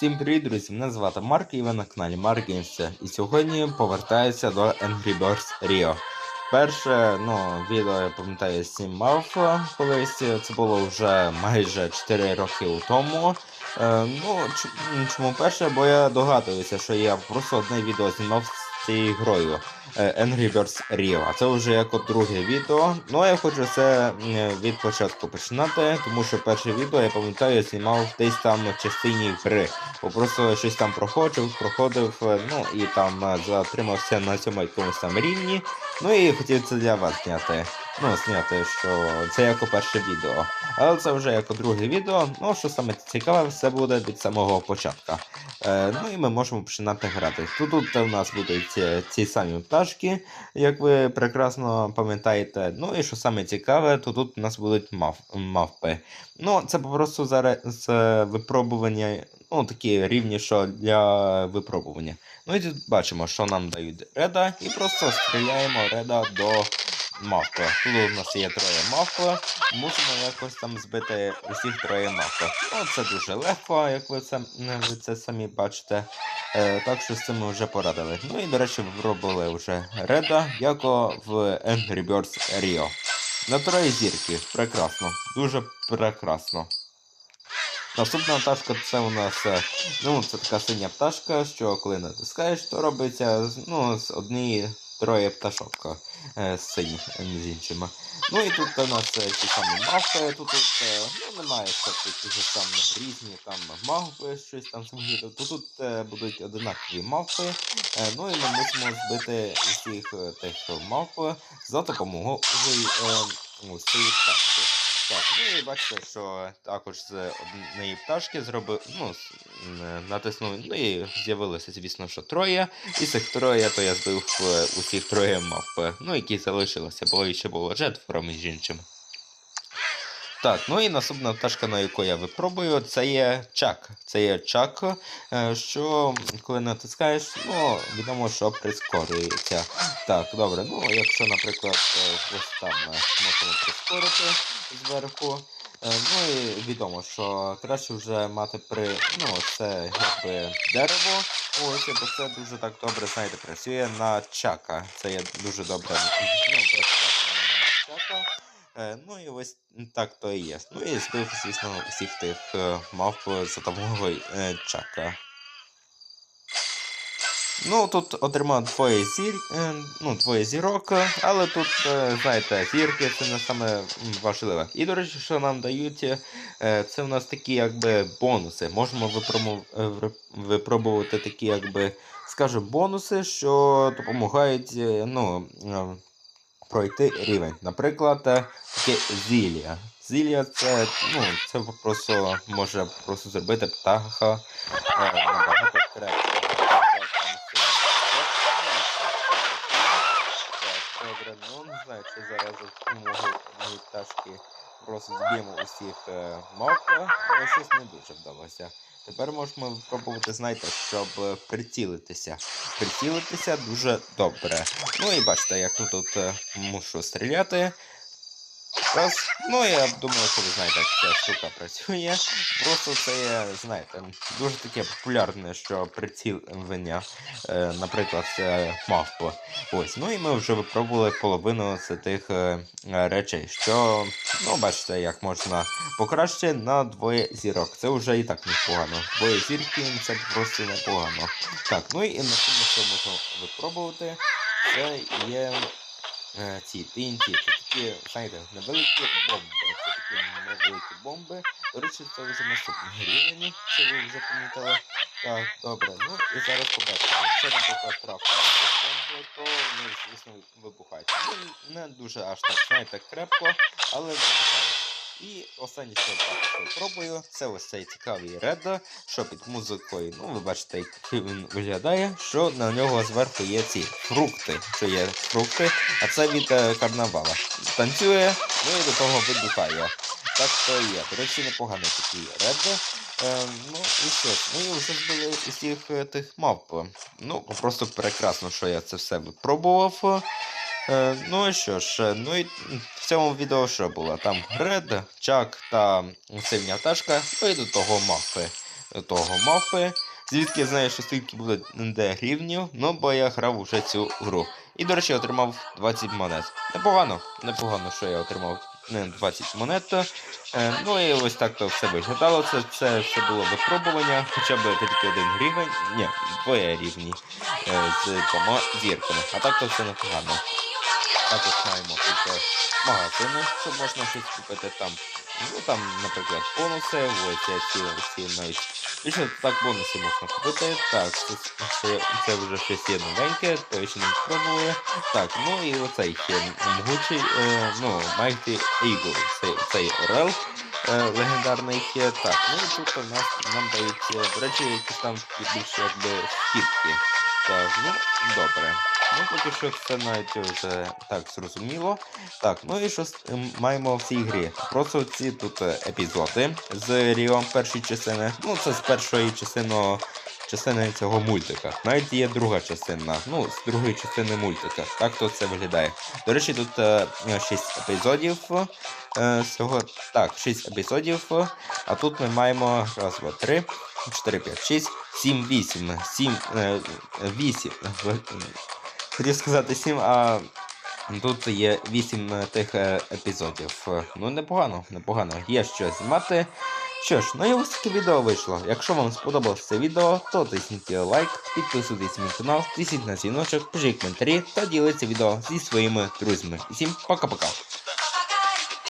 Всім привіт, друзі! Мене звати Марк і ви на каналі Марк Games. І сьогодні повертаюся до Angry Birds Rio. Перше ну, відео я пам'ятаю знімав мав колись, це було вже майже 4 роки тому. Е, ну, чому перше? Бо я догадуюся, що я просто одне відео знімав з цією грою е, Angry Birds Rio. Це вже як от друге відео. Ну а я хочу це від початку починати, тому що перше відео я пам'ятаю, я знімав десь там частині гри. Бо просто щось там проходив, проходив, е, ну і там е, затримався на цьому якомусь там рівні. Ну і хотів це для вас зняти. Ну, зняти, що це як перше відео. Але це вже як друге відео. Ну, що саме цікаве, все буде від самого початку. Е, ну і ми можемо починати грати. Тут, тут у нас будуть ці, ці самі пташки, як ви прекрасно пам'ятаєте. Ну і що саме цікаве, то тут у нас будуть мав, мавпи. Ну, це просто зараз випробування, ну такі рівні, що для випробування. Ну і тут бачимо, що нам дають реда, і просто стріляємо реда до мавпи. Тут у нас є троє мавпи, мусимо якось там збити усіх троє мавпи. Ну, це дуже легко, як ви це, ви це самі бачите. Е, так що з цим ми вже порадили. Ну і, до речі, випробували вже реда, як в Angry Birds Rio. На троє зірки. Прекрасно. Дуже прекрасно. Наступна пташка це у нас е, ну, це така синя пташка, що коли натискаєш, то робиться ну, з однієї троє пташок е, з синіх між іншими. Ну і тут у нас е, ті самі маска, тут, тут е, ну, немає таких там різні там мавпи, щось там. Тут, тут е, будуть одинакові мавпи. Ну і ми мусимо збити усіх е, тих мавп за допомогою цієї пташки. Так, ну і бачите, що також з однієї пташки зробив, ну, натиснув, ну і з'явилося, звісно, що троє. І цих троє, то я збив усіх троє мавп. Ну, які залишилися, бо ще було четверо між іншим. Так, ну і наступна пташка, на яку я випробую, це є чак. Це є чак, е, що коли натискаєш, ну, відомо, що прискорюється. Так, добре, ну якщо, наприклад, е, ось там е, можемо прискорити зверху. Ну і відомо, що краще вже мати при. Ну, це якби дерево. Ось, бо це дуже так добре, знаєте, працює на чака. Це є дуже добре ну, працювати на чака. Е, ну і ось так то і є. Ну і збив, звісно, усіх тих е, мавп за допомогою е, чака. Ну, тут отримав двоє зір, е, ну, двоє зірок, але тут, е, знаєте, зірки це не саме важливе. І, до речі, що нам дають, е, це в нас такі якби бонуси. Можемо випробу- е, випробувати такі, якби, скажімо, бонуси, що допомагають, е, ну, е, пройти рівень. Наприклад, е, таке зілля. Зілля це, ну, це просто може просто зробити птаха е, набагато краще. Добре, ну не знаю, чи зараз можуть мої пташки просто зб'ємо усіх е, мавп, але щось не дуже вдалося. Тепер можемо спробувати, знаєте, щоб прицілитися. Прицілитися дуже добре. Ну і бачите, як тут, тут е, мушу стріляти. Раз. Ну, я думаю, що ви знаєте, як ця штука працює. Просто це знаєте, дуже таке популярне, що прицілення, е, наприклад, мавпа. Ось, ну і ми вже випробували половину з тих е, речей, що, ну, бачите, як можна покращити на двоє зірок. Це вже і так непогано. Двоє зірки це просто непогано. Так, ну і наступне, що можна випробувати, це є е, ці TNT. Такі, знаєте, невеликі бомби. Це такі невеликі бомби. До речі, це вже наступний рівень, що ви вже помітили. Так, добре. Ну і зараз побачимо. Якщо, наприклад, трапка бомби, то вони, звісно, вибухають. Ну, не дуже аж так, знаєте, крепко, але вибухають. І останнє, що також пробую, це ось цей цікавий ред, що під музикою, ну ви бачите, як він виглядає, що на нього зверху є ці фрукти, що є фрукти, а це від е, карнавала. Танцює, ну і до того вибухає. Так і є. До речі, непоганий такий ред. Е, ну і що ми вже збили усіх е, тих мавп. Ну, просто прекрасно, що я це все випробував. Е, ну що ж, е, ну і в цьому відео що було? Там Ред, Чак та синя пташка, ну і до того мавпи. того мавпи. Звідки я знаю, що скільки буде де гривнів, ну бо я грав уже цю гру. І, до речі, отримав 20 монет. Непогано, непогано, що я отримав 20 монет. Е, ну і ось так то все виглядало. Це, це все було випробування, хоча б тільки один гривень, ні, двоє рівні е, з двома зірками. А так то все непогано. Також маємо е, магазини, щоб можна щось купити там. Ну там, наприклад, бонуси, ось ці всі навіть. І що так бонуси можна купити. Так, це, це вже щось є новеньке, то ще не спробували. Так, ну і оцей ще могучий, е, ну, Mighty Eagle, цей, цей Орел е, легендарний є. Так, ну і тут у нас нам дають, е, до речі, якісь там більше якби скидки. Так, ну, добре. Ну, поки що це навіть вже так зрозуміло. Так, ну і що с- маємо в цій грі? Просто ці тут е, епізоди з Ріо першої частини. Ну, це з першої частини, частини цього мультика. Навіть є друга частина. Ну, з другої частини мультика. Так то це виглядає. До речі, тут е, 6 епізодів. Е, всього так, 6 епізодів. А тут ми маємо раз, два, три, 4, 5, 6, 7, 8. 7, е, 8. Хотів сказати 7, а тут є 8 тих е, епізодів. Е, Ну, непогано, непогано. Є що знімати. Що ж, ну і ось таке відео вийшло. Якщо вам сподобалось це відео, то тисніть лайк, підписуйтесь на мій канал, тисніть на дзвіночок, пишіть коментарі та діліться відео зі своїми друзями. Всім пока-пока.